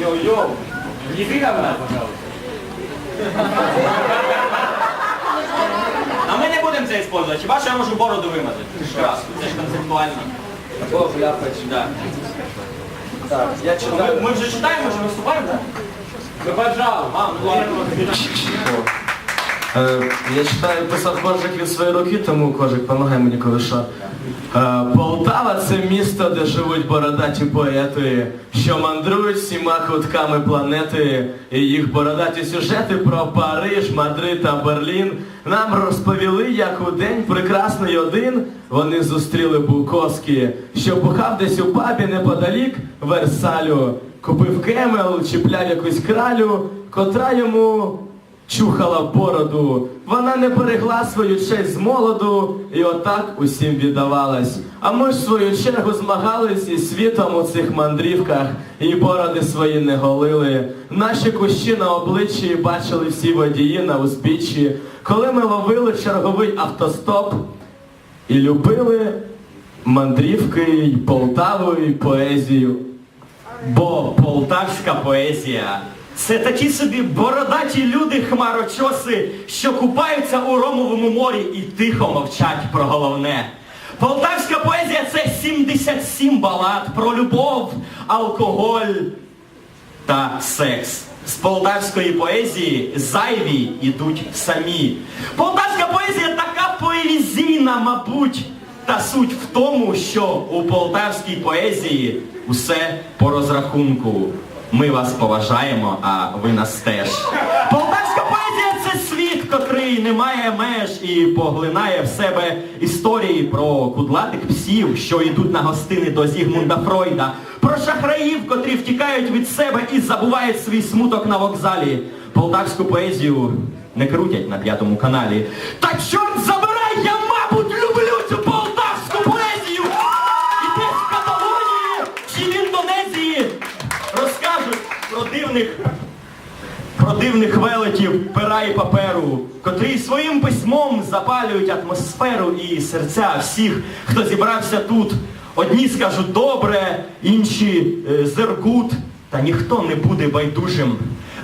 Йоу-йоу. на мене, пожалуйста. А ми не будемо це використовувати. Хіба що я можу бороду вимазати? Краску. Це ж концептуально. Бог ляпать. Да. Так, я Ми, читаю. ми вже читаємо, вже виступаємо, так? Ну, пожалуйста. А, ну ладно. Е, Я читаю писав кожик від своєї руки, тому кожик, помагай мені коли що. Е, Полтава це місто, де живуть бородаті поети, що мандрують всіма кутками планети. І їх бородаті сюжети про Париж, Мадрид та Берлін нам розповіли, як у день прекрасний один вони зустріли Буковські, що бухав десь у пабі неподалік Версалю. Купив кемел, чіпляв якусь кралю, котра йому чухала бороду. Вона не берегла свою честь з молоду і отак усім віддавалась. А ми ж в свою чергу змагались із світом у цих мандрівках і бороди свої не голили. Наші кущі на обличчі бачили всі водії на узбіччі, коли ми ловили черговий автостоп і любили мандрівки, й Полтаву, і поезію. Бо полтавська поезія це такі собі бородаті люди хмарочоси, що купаються у Ромовому морі і тихо мовчать про головне. Полтавська поезія це 77 балад про любов, алкоголь та секс. З полтавської поезії зайві ідуть самі. Полтавська поезія така поезійна, мабуть. Та суть в тому, що у полтавській поезії усе по розрахунку. Ми вас поважаємо, а ви нас теж. Полтавська поезія це світ, котрий не має меж і поглинає в себе історії про кудлатих псів, що йдуть на гостини до Зігмунда Фройда, про шахраїв, котрі втікають від себе і забувають свій смуток на вокзалі. Полтавську поезію не крутять на п'ятому каналі. Та чорт забирай, про дивних велетів пера і паперу, котрі своїм письмом запалюють атмосферу і серця всіх, хто зібрався тут. Одні скажуть добре, інші е, зеркут, та ніхто не буде байдужим.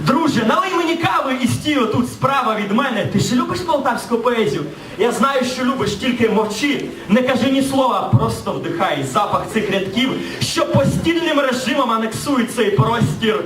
Друже, налий мені кави і стій тут справа від мене. Ти ж любиш полтавську поезію? Я знаю, що любиш, тільки мовчи, не кажи ні слова, просто вдихай запах цих рядків, що постільним режимом анексують цей простір.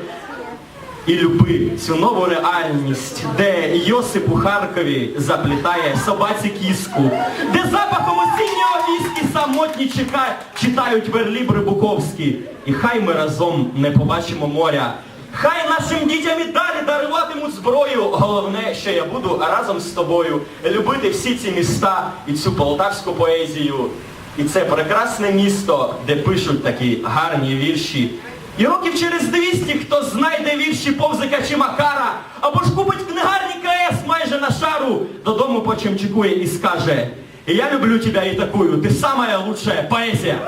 І люби цю нову реальність, де Йосип у Харкові заплітає собаці кіску, де запахом осіннього віскі самотні чека... читають верлібри Буковські. І хай ми разом не побачимо моря. Хай нашим дітям і далі даруватимуть зброю. Головне, що я буду разом з тобою любити всі ці міста і цю полтавську поезію. І це прекрасне місто, де пишуть такі гарні вірші. І років через 200 хто знайде вірші Повзика чи Макара, або ж купить в книгарні КС майже на шару, додому почимчикує і скаже, я люблю тебя і такую, ти самая лучшая поезія.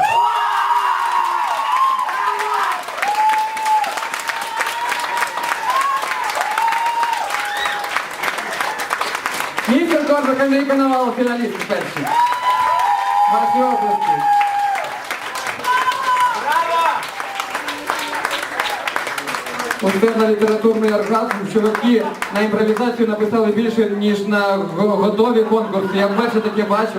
Містер Корбак, Андрій Коновалов, фіналіст перший. Ваші області. Успішно літературний оргазм. Чуваки на імпровізацію написали більше, ніж на готові конкурси. Я вперше таке бачу.